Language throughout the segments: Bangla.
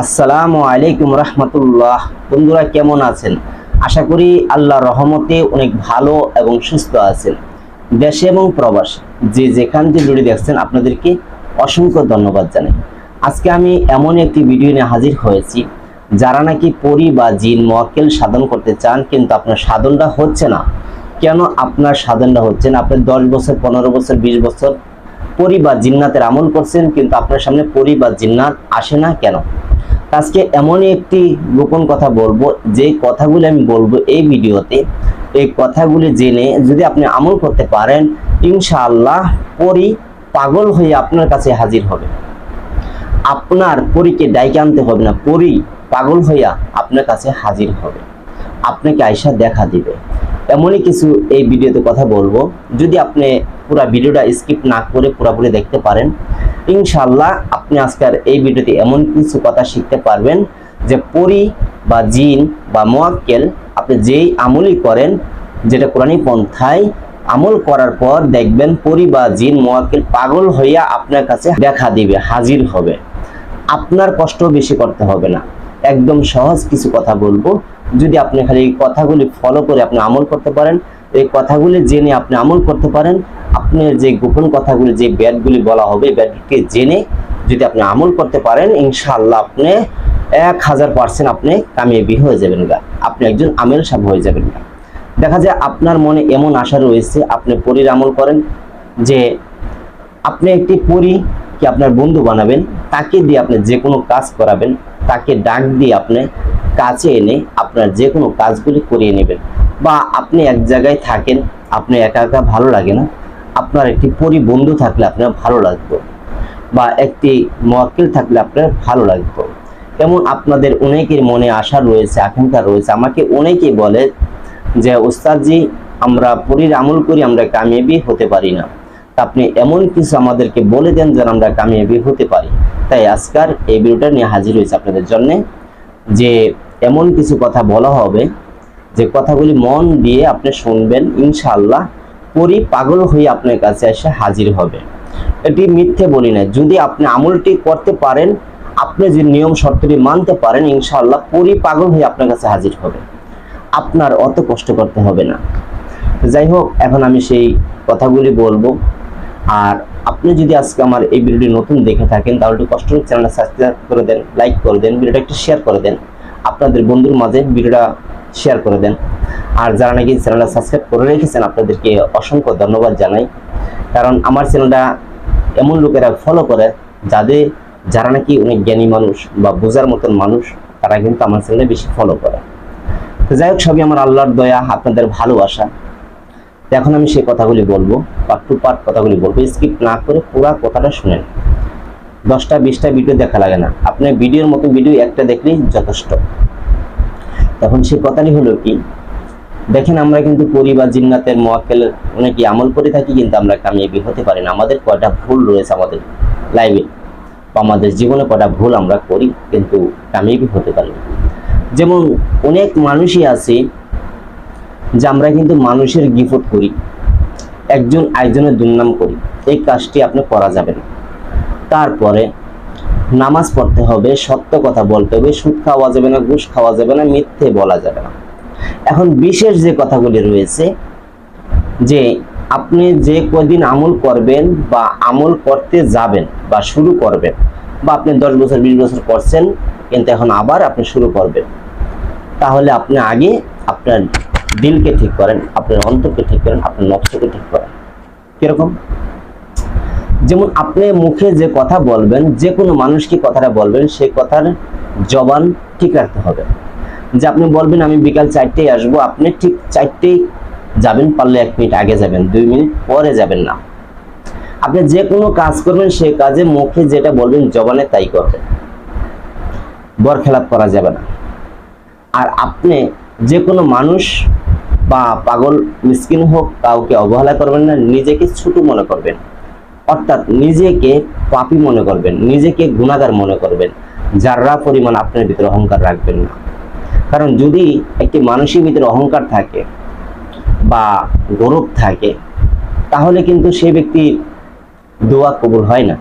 আসসালামু আলাইকুম রহমতুল্লাহ। বন্ধুরা, কেমন আছেন? আশা করি আল্লাহ রহমতে অনেক ভালো এবং সুস্থ আছেন। দেশে এবং প্রবাস, যে যেখান থেকে ভিডিও দেখছেন, আপনাদেরকে অসংখ্য ধন্যবাদ জানাই। আজকে আমি এমন একটি ভিডিও নিয়ে হাজির হয়েছি, যারা নাকি পরি বা জিন মোয়াক্কেল সাধন করতে চান, কিন্তু আপনার সাধনটা হচ্ছে না। কেন আপনার সাধনটা হচ্ছে না? আপনি দশ বছর, পনেরো বছর, বিশ বছর পরি বা জিন্নাতের আমল করছেন, কিন্তু আপনার সামনে পরি বা জিন্নাত আসে না কেন? আজকে এমনই একটি গোপন কথা বলব, যে কথাগুলি আমি বলব এই ভিডিওতে। এই কথাগুলি জেনে যদি আপনি আমল করতে পারেন, ইনশাআল্লাহ পরি পাগল হয়ে আপনার কাছে হাজির হবে। আপনার পরীকে ডাইকে আনতে হবে না, পরি পাগল হইয়া আপনার কাছে হাজির হবে। আপনাকে আয়সা দেখা দিবে। এমনই কিছু এই ভিডিওতে কথা বলব। যদি আপনি পুরো ভিডিওটা স্কিপ না করে পুরোপুরি দেখতে পারেন। ইনশাল্লাহ আপনি আজকের এই ভিডিওতে এমন কিছু কথা শিখতে পারবেন যে পরি বা জিন বা মোয়াক্কেল আপনি যেই আমলই করেন, যেটা কোরআনী পন্থায় আমল করার পর দেখবেন পরি বা জিন, মোয়াক্কেল পাগল হইয়া আপনার কাছে দেখা দিবে, হাজির হবে। আপনার কষ্ট বেশি করতে হবে না। একদম সহজ কিছু কথা বলব। যদি আপনি খালি কথাগুলি ফলো করে আপনি আমল করতে পারেন এই কথাগুলি জেনে আপনি আমল করতে পারেন। আপনার যে গোপন কথাগুলি, যে ব্যাটগুলি বলা হবে ব্যাটকে জেনে যদি আপনি আমল করতে পারেন, ইনশাআল্লাহ আপনি এক হাজার পার্সেন্ট আপনি কামিয়াবি হয়ে যাবেন গা। আপনি একজন আমেল সাহেব হয়ে যাবেন গা। দেখা যায় আপনার মনে এমন আশা রয়েছে, আপনি পরীর আমল করেন যে আপনি একটি পরী কি আপনার বন্ধু বানাবেন, তাকে দিয়ে আপনি যে কোনো কাজ করাবেন, তাকে ডাক দিয়ে আপনি কাছে এনে আপনার যে কোনো কাজগুলি করিয়ে নেবেন। বা আপনি এক জায়গায় থাকেন, আপনি একা একা ভালো লাগে না, আপনার একটি পরি বন্ধু থাকলে আপনার ভালো লাগবে বা একটি মোয়াক্কেল থাকলে আপনার ভালো লাগবে এমন আপনাদের অনেকের মনে আশা রয়েছে, আকাঙ্ক্ষা রয়েছে। আমাকে অনেকেই বলে যে, ওস্তাদজি, আমরা পরীর আমল করি, আমরা কামিয়াবি হতে পারি না। আপনি এমন কিছু আমাদেরকে বলে দেন যেন আমরা কামিয়াবি হতে পারি। তাই আজকার এই ভিডিওটা নিয়ে হাজির হয়েছে আপনাদের জন্য যে, এমন কিছু কথা বলা হবে যে কথাগুলি মন দিয়ে আপনি শুনবেন, ইনশাআল্লাহ পরি পাগল হয়ে আপনার কাছে এসে হাজির হবে। এটি মিথ্যে বলি না যদি আপনি আমলটি করতে পারেন, আপনি যে নিয়ম শর্তটি মানতে পারেন, ইনশাআল্লাহ পরি পাগল হয়ে আপনার কাছে হাজির হবে। আপনার অত কষ্ট করতে হবে না। যাই হোক, এখন আমি সেই কথাগুলি বলব। আর আপনি যদি আজকে আমার এই ভিডিওটি নতুন দেখে থাকেন, তাহলে একটু কষ্ট চ্যানেলটা সাবস্ক্রাইব করে দেন লাইক করে দেন, ভিডিওটা একটু শেয়ার করে দেন। আপনাদের বন্ধুর মাঝে ভিডিওটা শেয়ার করে দেন। আর যারা নাকি চ্যানেলটা সাবস্ক্রাইব করে রেখেছেন, আপনাদেরকে অসংখ্য ধন্যবাদ জানাই। কারণ আমার চ্যানেলটা এমন লোকেরা ফলো করে, যাদের, যারা নাকি অনেক জ্ঞানী মানুষ বা বোঝার মতন মানুষ, তারা কিন্তু আমার চ্যানেলে বেশি ফলো করে। তো যাই হোক, সবই আমার আল্লাহর দয়া, আপনাদের ভালোবাসা। এখন আমি সেই কথাগুলি বলব পার্ট টু পার্ট কথাগুলি বলব। স্কিপ না করে পুরো কথাটা শুনেন। দশটা, বিশটা ভিডিও দেখা লাগে না। আপনার ভিডিওর মতো ভিডিও একটা দেখলেই যথেষ্ট। তখন সেই কথাটি হলো কি? দেখেন, আমরা কিন্তু পরিবার জিন্নাতের মোয়াক্কেল অনেকে আমল করে থাকি, কিন্তু আমরা কামিয়াবি হতে পারি না। আমাদের কয়টা ভুল রয়েছে আমাদের লাইফে। বা আমাদের জীবনে কয়টা ভুল আমরা করি, কিন্তু কামিয়াবি হতে পারি না। যেমন অনেক মানুষই আছে যে আমরা কিন্তু মানুষের গিফট করি, একজন আরেকজনের দুর্নাম করি। এই কাজটি আপনি করা যাবে না। তারপরে নামাজ পড়তে হবে, সত্য কথা বলতে হবে, সুদ খাওয়া যাবে না, ঘুষ খাওয়া যাবে না, মিথ্যে বলা যাবে না। এখন বিশেষ যে কথাগুলি রয়েছে, যে আপনি যে কদিন আমল করবেন বা আমল করতে যাবেন বা শুরু করবেন, বা আপনি দশ বছর, বিশ বছর করছেন, কিন্তু এখন আবার আপনি শুরু করবেন, তাহলে আপনি আগে আপনার দিলকে ঠিক করেন, আপনার অন্তরকে ঠিক করেন, আপনার নকশাকে ঠিক করেন। কীরকম? যেমন আপনি মুখে যে কথা বলবেন, যে কোনো মানুষকে কথাটা বলবেন, সেই কথার জবান ঠিক রাখতে হবে। যে আপনি বলবেন, আমি বিকাল চারটেই আসব। আপনি ঠিক চারটেই যাবেন, পারলে এক মিনিট আগে যাবেন, দুই মিনিট পরে যাবেন না। আপনি যে কোনো কাজ করবেন, সে কাজে মুখে যেটা বলবেন, জবানে তাই করবেন। বরখেলাপ করা যাবে না। আর আপনি যে কোনো মানুষ বা পাগল, মিসকিন হোক, কাউকে অবহেলা করবেন না, নিজেকে ছোট মনে করবেন। অর্থাৎ নিজেকে পাপী মনে করবেন, নিজেকে গুণাগার মনে করবেন। যারা পরিমাণ আপনার ভিতরে অহংকার রাখবেন না। কারণ যদি একটি মানুষের ভিতরে অহংকার থাকে বা গৌরব থাকে, তাহলে কিন্তু সেই ব্যক্তির দোয়া কবুল হয় না।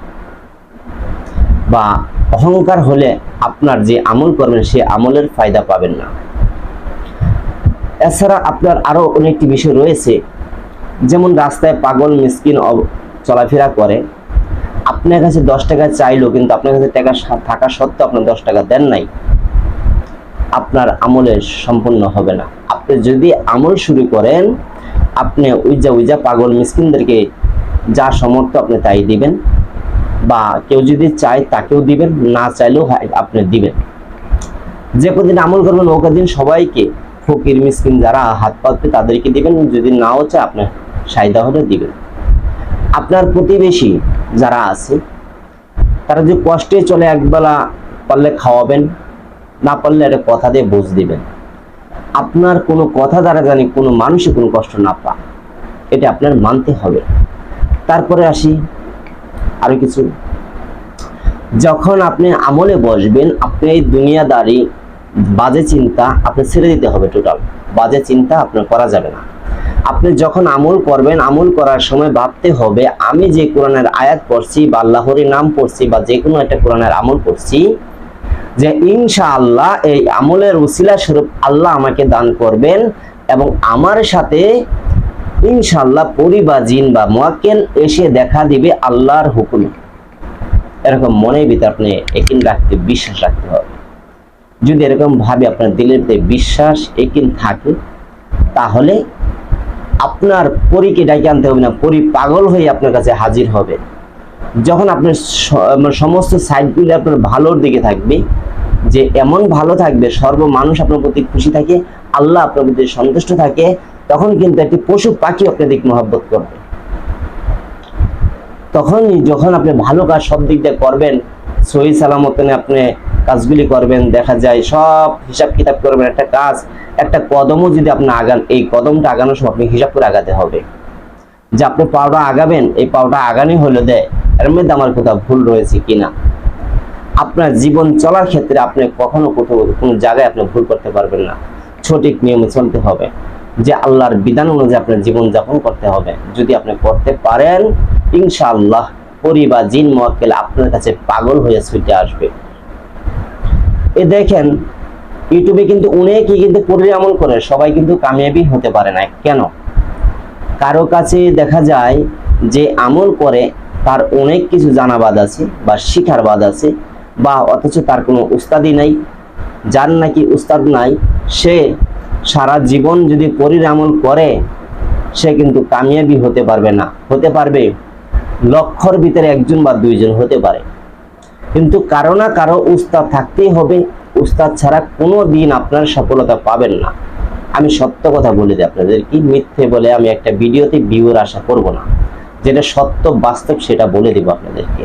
বা অহংকার হলে আপনার যে আমল করবেন, সে আমলের ফায়দা পাবেন না। এছাড়া আপনার আরও অনেকটি বিষয় রয়েছে, যেমন রাস্তায় পাগল, মিসকিন চলাফেরা করে, আপনার কাছে দশ টাকা চাইলো কিন্তু আপনার কাছে টাকা থাকা সত্ত্বেও আপনার দশ টাকা দেন নাই, আপনার আমলের সম্পূর্ণ হবে না। আপনি যদি আমল শুরু করেন, আপনি উইজা উইজা পাগল মিসকিনদেরকে যা সমর্থ আপনি তাই দিবেন, বা কেউ যদি চায় তাকেও দিবেন, না চাইলেও আপনি দিবেন। যে কদিন আমল করবেন, ও কদিন সবাইকে, ফকির মিসকিন যারা হাত পাতবে তাদেরকে দিবেন, যদি নাও চায় আপনার সাইদা হলে দিবেন। আপনার প্রতিবেশী যারা আছে, তারা যে কষ্টে চলে একবেলা পারলে খাওয়াবেন, না পারলে একটা কথা দিয়ে বুঝ দিবেন। আপনার কোনো কথা দ্বারা জানি কোনো মানুষই কোনো কষ্ট না পা এটা আপনার মানতে হবে। তারপরে আসি আরও কিছু। যখন আপনি আমলে বসবেন, আপনি এই দুনিয়াদারি বাজে চিন্তা আপনি ছেড়ে দিতে হবে টোটাল বাজে চিন্তা আপনার করা যাবে না। আপনি যখন আমল করবেন, আমল করার সময় ভাবতে হবে, আমি যে কোরআনের আয়াত পড়ছি বা আল্লাহর নাম পড়ছি বা যে কোনো একটা কোরআনের আমল পড়ছি, যে ইনশাআল্লাহ এই আমলের উসিলা স্বরূপ আল্লাহ আমাকে দান করবেন এবং আমার সাথে ইনশাআল্লাহ পরি বা জিন বা মোয়াক্কেল এসে দেখা দিবে আল্লাহর হুকুমে। এরকম মনের ভিতরে আপনি একিন রাখতে বিশ্বাস রাখতে হবে। যদি এরকম ভাবে আপনার দিলের বিশ্বাস একিন থাকে, তাহলে আপনার পরীকে ডাকে আনতে হবে না, পরী পাগল হয়ে আপনার কাছে হাজির হবে। যখন আপনার মানে সমস্ত সাইডগুলি আপনার ভালোর দিকে থাকবে, যে এমন ভালো থাকবে, সর্ব মানুষ আপনার প্রতি খুশি থাকে, আল্লাহ আপনার প্রতি সন্তুষ্ট থাকে, তখন কিন্তু একটি পশু পাখি আপনার দিক মহাব্বত করবে। তখনই যখন আপনি ভালো কাজ সব দিক দিয়ে করবেন, সহি সালামতনে আপনি কাজগুলি করবেন, দেখা যায় সব হিসাব কিতাব করবেন, একটা কাজ, একটা কদমও যদি আপনি আগান, এই কদমটা আগানোর সময় আপনি হিসাব করে আগাতে হবে। যে আপনি পাওটা আগাবেন, এই পাওটা আগানি হলে দেয় এর মধ্যে আমার কোথাও ভুল রয়েছে কিনা। আপনার জীবন চলার ক্ষেত্রে আপনি কখনো কোথাও, কোনো জায়গায় আপনি ভুল করতে পারবেন না। সঠিক নিয়মে চলতে হবে। যে আল্লাহর বিধান অনুযায়ী আপনার জীবন যাপন করতে হবে। যদি আপনি করতে পারেন, ইনশাআল্লাহ পরি বা জিন মোয়াক্কেল আপনার কাছে পাগল হয়ে ছুটে আসবে। এ দেখেন, ইউটিউবে কিন্তু অনেকেই কিন্তু পরির আমল করে, সবাই কিন্তু কামিয়াবি হতে পারে না। কেন? কারও কাছে দেখা যায় যে আমল করে, তার অনেক কিছু জানাবাদ আছে বা শিখার বাদ আছে, বা অথচ তার কোনো উস্তাদি নাই। যার নাকি উস্তাদ নাই, সে সারা জীবন যদি পরির আমল করে, সে কিন্তু কামিয়াবি হতে পারবে না। হতে পারবে লক্ষর ভিতরে একজন বা দুইজন হতে পারে। কিন্তু কারও না কারও উস্তাদ থাকতেই হবে। উস্তাদ ছাড়া কোনো দিন আপনার সফলতা পাবেন না। আমি সত্য কথা বলে দিই আপনাদের, কি মিথ্যে বলে আমি একটা ভিডিওতে ভিউর আশা করব না। যেটা সত্য, বাস্তব সেটা বলে দিব আপনাদেরকে।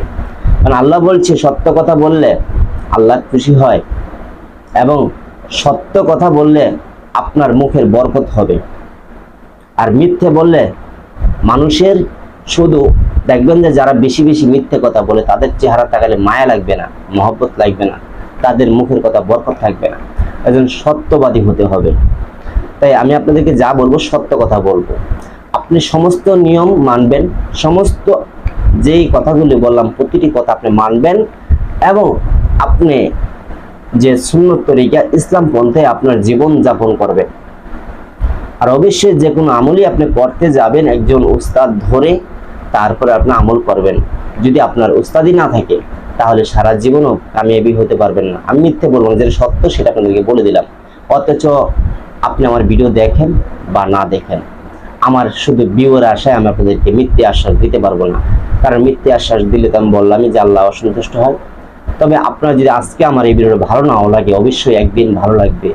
কারণ আল্লাহ বলছে, সত্য কথা বললে আল্লাহ খুশি হয় এবং সত্য কথা বললে আপনার মুখের বরকত হবে। আর মিথ্যে বললে মানুষের শুধু দেখবেন যে যারা বেশি বেশি মিথ্যে কথা বলে, তাদের চেহারা তাকালে মায়া লাগবে না, মহব্বত লাগবে না, তাদের মুখের কথা বরকত থাকবে না। একজন সত্যবাদী হতে হবে। তাই আমি আপনাদেরকে যা বলব, সত্য কথা বলব। আপনি সমস্ত নিয়ম মানবেন, সমস্ত যেই কথাগুলি বললাম, প্রতিটি কথা আপনি মানবেন এবং আপনি যে সুন্নত তরিকা, ইসলাম পন্থে আপনার জীবন যাপন করবেন। আর অবশ্যই যে কোনো আমলই আপনি করতে যাবেন একজন উস্তাদ ধরে তারপরে আপনি আমল করবেন। যদি আপনার উস্তাদি না থাকে তাহলে সারা জীবনও কামিয়াবি হতে পারবেন না। আমি মিথ্যে বলব না, যেটা সত্য সেটা আপনাদেরকে বলে দিলাম। অথচ আপনি আমার ভিডিও দেখেন বা না দেখেন। আমার শুধু বিওর আশায় আমি আপনাদেরকে মিথ্যে আশ্বাস দিতে পারব না। কারণ মিথ্যে আশ্বাস দিলে তো আমি বললামই যে আল্লাহ অসন্তুষ্ট হয় তবে আপনার যদি আজকে আমার এই ভিডিওটা ভালো নাও লাগে অবশ্যই একদিন ভালো লাগবে।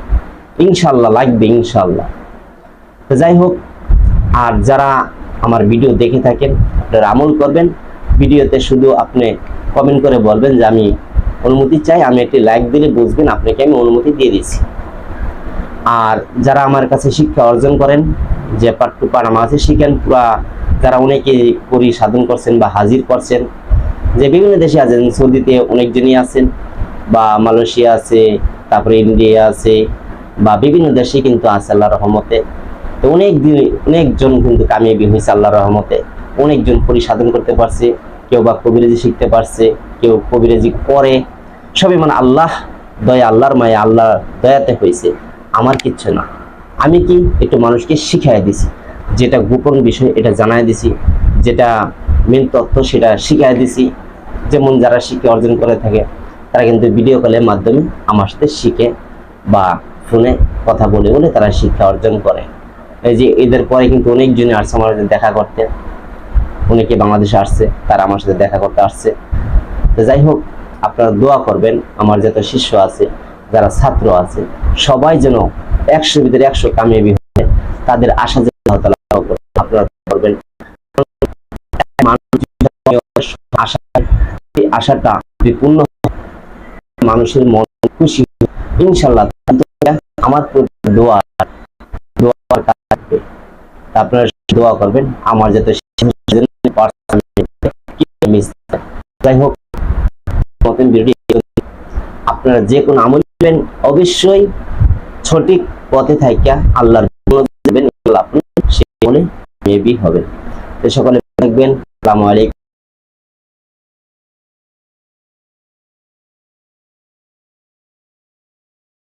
ইনশাল্লাহ লাগবে ইনশাল্লাহ যাই হোক আর যারা আমার ভিডিও দেখে থাকেন, আপনারা আমল করবেন। ভিডিওতে শুধু আপনি কমেন্ট করে বলবেন যে আমি অনুমতি চাই, আমি একটি লাইক দিলে বুঝবেন আপনাকে আমি অনুমতি দিয়ে দিচ্ছি আর যারা আমার কাছে শিক্ষা অর্জন করেন, যে পার্ট টু পার্ট আমার কাছে শিখেন, পুরা যারা অনেকে করি সাধন করছেন বা হাজির করছেন, যে বিভিন্ন দেশে আছেন, সৌদিতে অনেকজনই আছেন বা মালয়েশিয়া আছে, তারপরে ইন্ডিয়া আছে বা বিভিন্ন দেশে কিন্তু আছে আল্লাহ রহমতে। তো অনেক দিন, অনেকজন কিন্তু কামিয়াবি হয়েছে আল্লাহ রহমতে। অনেকজন পরিসাধন করতে পারছে, কেউ বা কবিরাজি শিখতে পারছে, কেউ কবিরাজি করে। সবই মানে আল্লাহ দয়া, আল্লাহর মায়া আল্লাহ দয়াতে হয়েছে। আমার কিচ্ছু না। আমি কি একটু মানুষকে শিখাই দিছি, যেটা গোপন বিষয়, এটা জানাই দিছি, যেটা মেন তথ্য সেটা শিখাই দিছি। যেমন যারা শিখে অর্জন করে থাকে, তারা কিন্তু ভিডিও কলের মাধ্যমে আমার সাথে শিখে বা ফোনে কথা বলে বলে তারা শিক্ষা অর্জন করে। এই যে এদের পরে কিন্তু অনেকজনই আসছে আমার দেখা করতে। অনেকে বাংলাদেশে আসছে, তারা আমার সাথে দেখা করতে আসছে। তো যাই হোক, আপনারা দোয়া করবেন, আমার যত শিষ্য আছে, যারা ছাত্র আছে, সবাই যেন একশোর ভিতরে একশো কামিয়াবি হয় তাদের আশা যেন। আপনারা করবেন। আশাটা মানুষের মন খুশি ইনশাল্লাহ আমার দোয়া। দোয়ার থাকবে আপনারা দোয়া করবেন, আমার যাতে যাই হোক নতুন ভিডিওটি আপনারা যে কোনো আমল নেবেন, অবশ্যই সঠিক পথে থাইকা আল্লাহর দেবেন আপনি সেই বলে মেবি হবেন। সকলে থাকবেন, আসসালামু আলাইকুম।